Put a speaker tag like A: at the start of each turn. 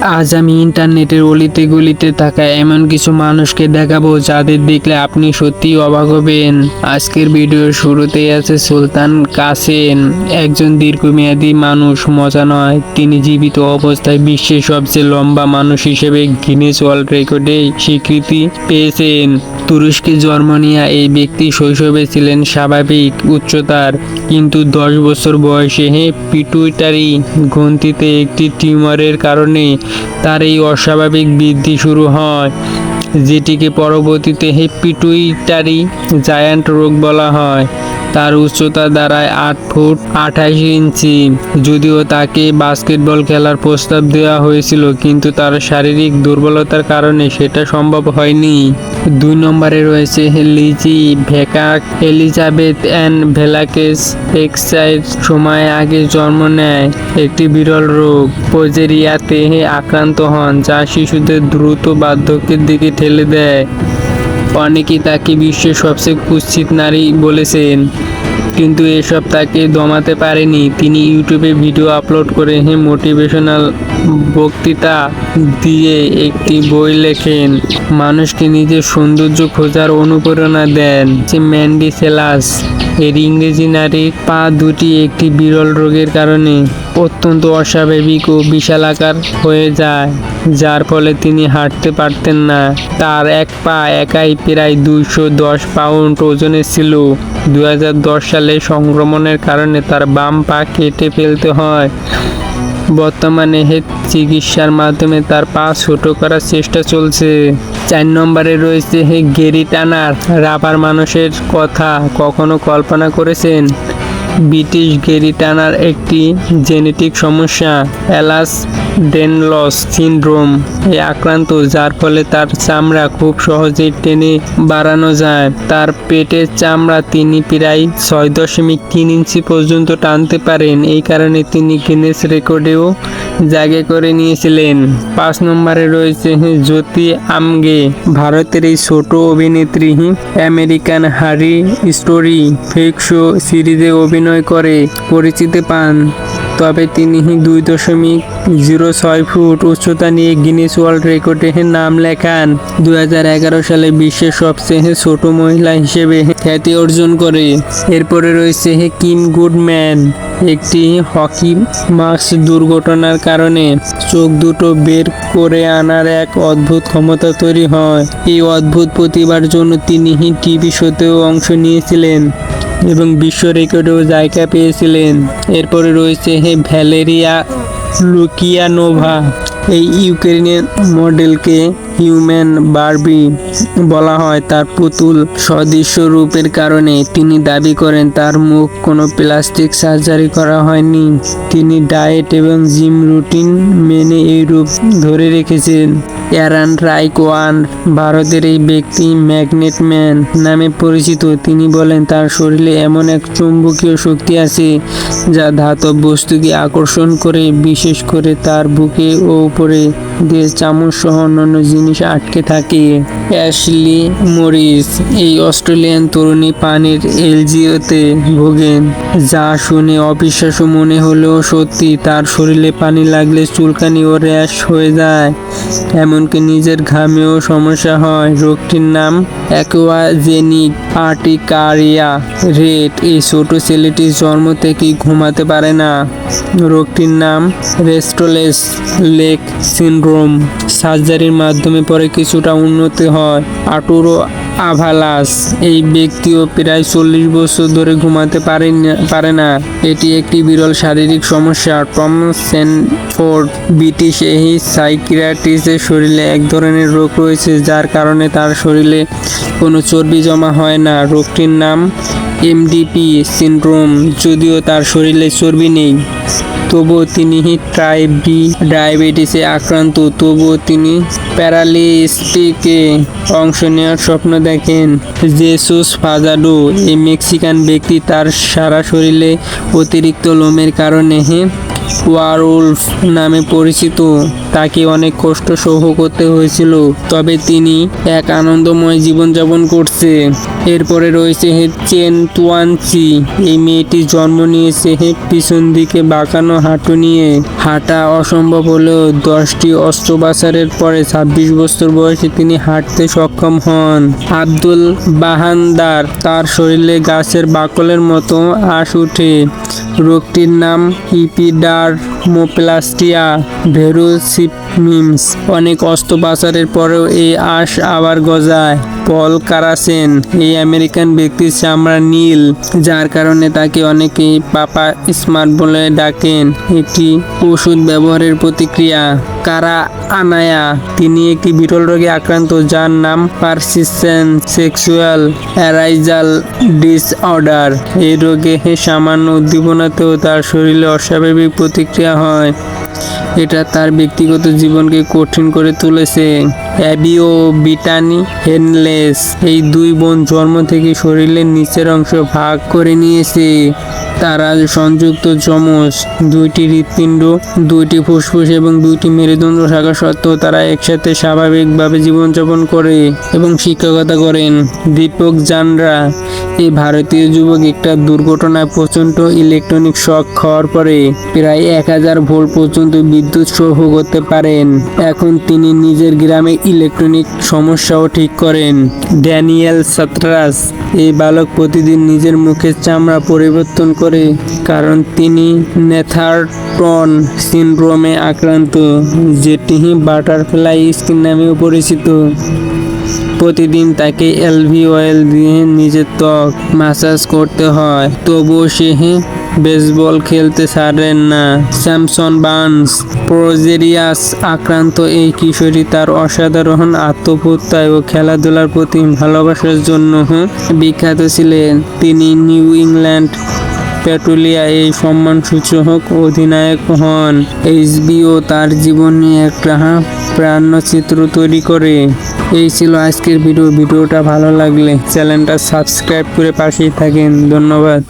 A: আজ আমি ইন্টারনেটের অলিতে গলিতে থাকা এমন কিছু মানুষকে দেখাবো যাদের দেখলে আপনি সত্যিই অবাক হবেন। আজকের ভিডিওর শুরুতেই আছে সুলতান কাসেম, একজন দীর্ঘমেয়াদী মানুষ, মজা নয়। তিনি জীবিত অবস্থায় বিশ্বের সবচেয়ে লম্বা মানুষ হিসেবে গিনেস ওয়ার্ল্ড রেকর্ডে স্বীকৃতি পেয়েছেন। তুরস্কে জন্ম নেওয়া এই ব্যক্তি শৈশবে ছিলেন স্বাভাবিক উচ্চতার, কিন্তু দশ বছর বয়সে হে পিটুইটারি, গ্রন্থিতে একটি টিউমারের কারণে তার এই অস্বাভাবিক বৃদ্ধি শুরু হয় যেটিকে পরবর্তীতে হেপিটুইটারি জায়ান্ট রোগ বলা হয়। তার উচ্চতা দাঁড়ায় আট ফুট আঠাশ ইঞ্চি। যদিও তাকে বাস্কেটবল খেলার প্রস্তাব দেওয়া হয়েছিল, কিন্তু তার শারীরিক দুর্বলতার কারণে সেটা সম্ভব হয়নি। দুই নম্বরে রয়েছে লিজি ভেকাক এলিজাবেথ অ্যান্ড ভেলাকেস এক্সাইড, সময় আগে জন্ম নেয়। একটি বিরল রোগ পোজেরিয়াতে আক্রান্ত হন, যা শিশুদের দ্রুত বার্ধক্যের দিকে ঠেলে দেয়। অনেকেই তাকে বিশ্বের সবচেয়ে কুৎসিত নারী বলেছেন, কিন্তু এসব তাকে দমাতে পারেনি। তিনি ইউটিউবে ভিডিও আপলোড করে মোটিভেশনাল বক্তৃতা দিয়ে একটি বই লেখেন, মানুষকে নিজের সৌন্দর্য খোঁজার অনুপ্রেরণা দেন যে ম্যান্ডি সেলাস এর ইংরেজি নারীর পা দুটি একটি বিরল রোগের কারণে অত্যন্ত অস্বাভাবিক ও বিশালাকার হয়ে যায়, যার ফলে তিনি হাঁটতে পারতেন না। তার এক পা একাই প্রায় দুইশো দশ পাউন্ড ওজনে ছিল। দু হাজার দশ সালে সংক্রমণের কারণে তার বাম পা কেটে ফেলতে হয়। বর্তমানে হেড চিকিৎসার মাধ্যমে তার পা ছোট করার চেষ্টা চলছে। চার নম্বরে রয়েছে হে গেরি টানার, রাবার মানুষের কথা কখনো কল্পনা করেছেন? ব্রিটিশ গেরি টানার একটি জেনেটিক সমস্যা অ্যালাস ডেনলস সিনড্রোম। এ আক্রান্ত, যার ফলে তার চামড়া খুব সহজেই টেনে বাড়ানো যায়। তার পেটের চামড়া তিনি প্রায় ছয় দশমিক তিন ইঞ্চি পর্যন্ত টানতে পারেন। এই কারণে তিনি গিনেস রেকর্ডেও জায়গা করে নিয়েছিলেন। পাঁচ নম্বরে রয়েছে জ্যোতি আমগে, ভারতের এই ছোট অভিনেত্রী। আমেরিকান হারি স্টোরি, ফেক শো সিরিজে অভিনয় করে, পরিচিতি পান। তবে তিনি দুই দশমিক জিরো ছয় ফুট উচ্চতা নিয়ে গিনেস ওয়ার্ল্ড রেকর্ডে নাম লেখান। দুই হাজার এগারো সালে বিশ্বের সবচেয়ে ছোট মহিলা হিসেবে খ্যাতি অর্জন করে। এরপরে রয়েছে কিম গুডম্যান, একটি হকি মাস্ক দুর্ঘটনার কারণে চোখ দুটো বের করে আনার এক অদ্ভুত ক্ষমতা তৈরি হয়। এই অদ্ভুত প্রতিভার জন্য তিনি টিভি শোতেও অংশ নিয়েছিলেন। এবং বিশ্ব রেকর্ডেও জায়গা পেয়েছিলেন। এরপরে রয়েছে হে ভ্যালেরিয়া লুকিয়ানোভা এই ইউক্রেনিয়ান মডেলকে হিউম্যান বারবি বলা হয়। তার পুতুল সদৃশ্য রূপের কারণে তিনি দাবি করেন, তার মুখ কোনো প্লাস্টিক সার্জারি করা হয়নি। তিনি ডায়েট এবং জিম রুটিন মেনে এই রূপ ধরে রেখেছেন অ্যারান রাইকোয়ান, ভারতের এই ব্যক্তি ম্যাগনেট ম্যান নামে পরিচিত। তিনি বলেন, তার শরীরে এমন এক চুম্বকীয় শক্তি আছে, যা ধাতব বস্তুকে আকর্ষণ করে, বিশেষ করে তার বুকে ও উপরে দিয়ে চামচ সহ অন্যান্য জিনিস আটকে থাকে। অ্যাশলি মরিস, এই অস্ট্রেলিয়ান তরুণী পানির এলজিওতে ভোগেন, যা শুনে অবিশ্বাস্য মনে হলেও সত্যি, তার শরীরে পানি লাগলে চুলকানি ও র্যাশ হয়ে যায়। এমনকি নিজের ঘামেও সমস্যা হয় রোগটির নাম অ্যাকোয়াজেনিক আর্টিকারিয়া রেট এই ছোট ছেলেটির জন্ম থেকেই ঘুমাতে পারে না। রোগটির নাম রেস্টোলেস লেক সিনড্রোম। সার্জারির মাধ্যমে পরে কিছুটা উন্নতি হয়। আটুরো আভালাস এই ব্যক্তিও প্রায় চল্লিশ বছর ধরে ঘুমাতে পারে পারে না। এটি একটি বিরল শারীরিক সমস্যা। টম সেনফোর্ড, ব্রিটিশ এই সাইকিয়াট্রিস্টের শরীরে এক ধরনের রোগ রয়েছে, যার কারণে তার শরীরে কোনো চর্বি জমা হয় না। রোগটির নাম এমডিপি সিন্ড্রোম। যদিও তার শরীরে চর্বি নেই, তবুও তিনি টাইপ বি ডায়াবেটিসে আক্রান্ত। তবুও তিনি প্যারালিস্টিকে অংশ নেওয়ার স্বপ্ন দেখেন। জেসুস ফাজাডো, এই মেক্সিকান ব্যক্তি, তার সারা শরীরে অতিরিক্ত লোমের কারণে ওয়ারউলফ নামে পরিচিত। তাকে অনেক কষ্ট সহ করতে হয়েছিল, তবে তিনি এক আনন্দময় জীবনযাপন করছে। এরপরে রয়েছে হে চেন তুয়ানচি। এই মেয়েটি জন্ম নিয়েছে হে পিছন দিকে বাঁকানো হাঁটু নিয়ে। হাঁটা অসম্ভব হলেও দশটি অস্ত্রোপচারের পরে ছাব্বিশ বছর বয়সে তিনি হাঁটতে সক্ষম হন। আব্দুল বাহানদার তার শরীরে গাছের বাকলের মতো আঁশ উঠে। রোগটির নাম ইপিডারমোপ্লাস্টিয়া ভেরোসিপমিমস অনেক অস্ত্রোপচারের পরেও এই আশ আবার গজায়। পল কারাসেন, এই আমেরিকান ব্যক্তির চামড়া নীল, যার কারণে তাকে অনেকেই পাপা স্মার্ট বলে ডাকেন। একটি ওষুধ ব্যবহারের প্রতিক্রিয়া, কারা আনায়া। তিনি একটি বিরল রোগে আক্রান্ত, যার নাম পারসিস্টেন্ট সেক্সুয়াল অ্যারাইজাল ডিসঅর্ডার। এই রোগে সামান্য উদ্দীপনাতেও তার শরীরে অস্বাভাবিক প্রতিক্রিয়া হয়। এটা তার ব্যক্তিগত জীবনকে কঠিন করে তুলেছে। অ্যাবি ও বিটানি হেনলেস, এই দুই বোন জন্ম থেকে শরীরের নিচের অংশ ভাগ করে নিয়েছে। তারা সংযুক্ত যমজ। দুইটি হৃৎপিণ্ড, দুইটি ফুসফুস এবং দুইটি মেরুদণ্ড থাকা সত্ত্বেও তারা একসাথে স্বাভাবিকভাবে জীবনযাপন করে এবং শিক্ষকতা করেন। দীপক জানরা এই ভারতীয় যুবক একটা দুর্ঘটনায় প্রচণ্ড ইলেকট্রনিক শক খাওয়ার পরে প্রায় এক হাজার ভোল্ট পর্যন্ত বিদ্যুৎ সহ করতে পারেন। এখন তিনি নিজের গ্রামে ইলেকট্রনিক সমস্যাও ঠিক করেন। ড্যানিয়েল সাতরাস এই বালক প্রতিদিন নিজের মুখের চামড়া পরিবর্তন করে, কারণ তিনি নেথারটন সিনড্রোমে আক্রান্ত, যেটি বাটারফ্লাই স্কিন নামেও পরিচিত। প্রতিদিন তাকে এলভি অয়েল দিয়ে নিজের ত্বক মাসাজ করতে হয়, তবুও সে বেসবল খেলতে ছাড়েন না। স্যামসন বার্নস, প্রোজেরিয়াস আক্রান্ত এই কিশোরী তার অসাধারণ আত্মপ্রত্যয় ও খেলাধুলার প্রতি ভালোবাসার জন্য বিখ্যাত ছিলেন। তিনি নিউ ইংল্যান্ড প্যাটুলিয়া এই সম্মানসূচক অধিনায়ক হন। এইচবিও তার জীবন নিয়ে একটা প্রাণচিত্র তৈরি করে। এই ছিল আজকের ভিডিও। ভিডিওটা ভালো লাগলে চ্যানেলটা সাবস্ক্রাইব করে পাশেই থাকেন। ধন্যবাদ।